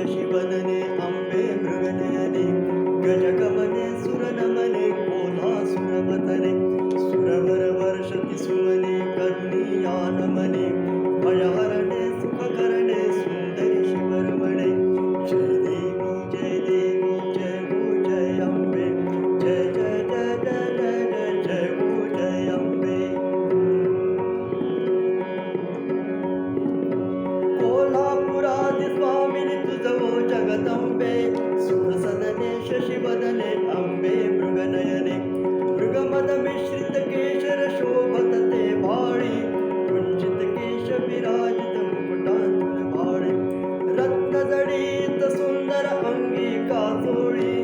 ಶಶಿವದನೆ ಅಂಬೆ ಮೃಗನಯನೆ ಗಜಗಮನೆ ಸುರನಮನೆ ಕೋಲಾಸುರವತನೆ ಸುರವರ ವರ್ಷತಿ ಸುಮನೆ ಕನ್ನಿಯಾನಮನೆ ಭಯ फुले अंबे मृगनयने मृगमद मिश्रित केशर शोभत ते भाळी कुंचित केश विराजित मुकुटांत भाळी रत्नजडीत सुंदर अंगी काजोळी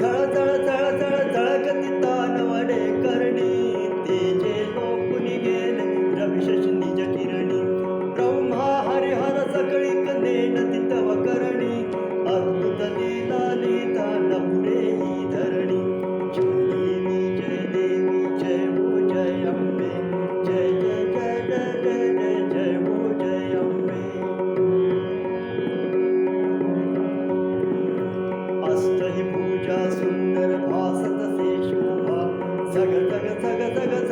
Father. सुन्दर आसत से शोभा सग सग सग सग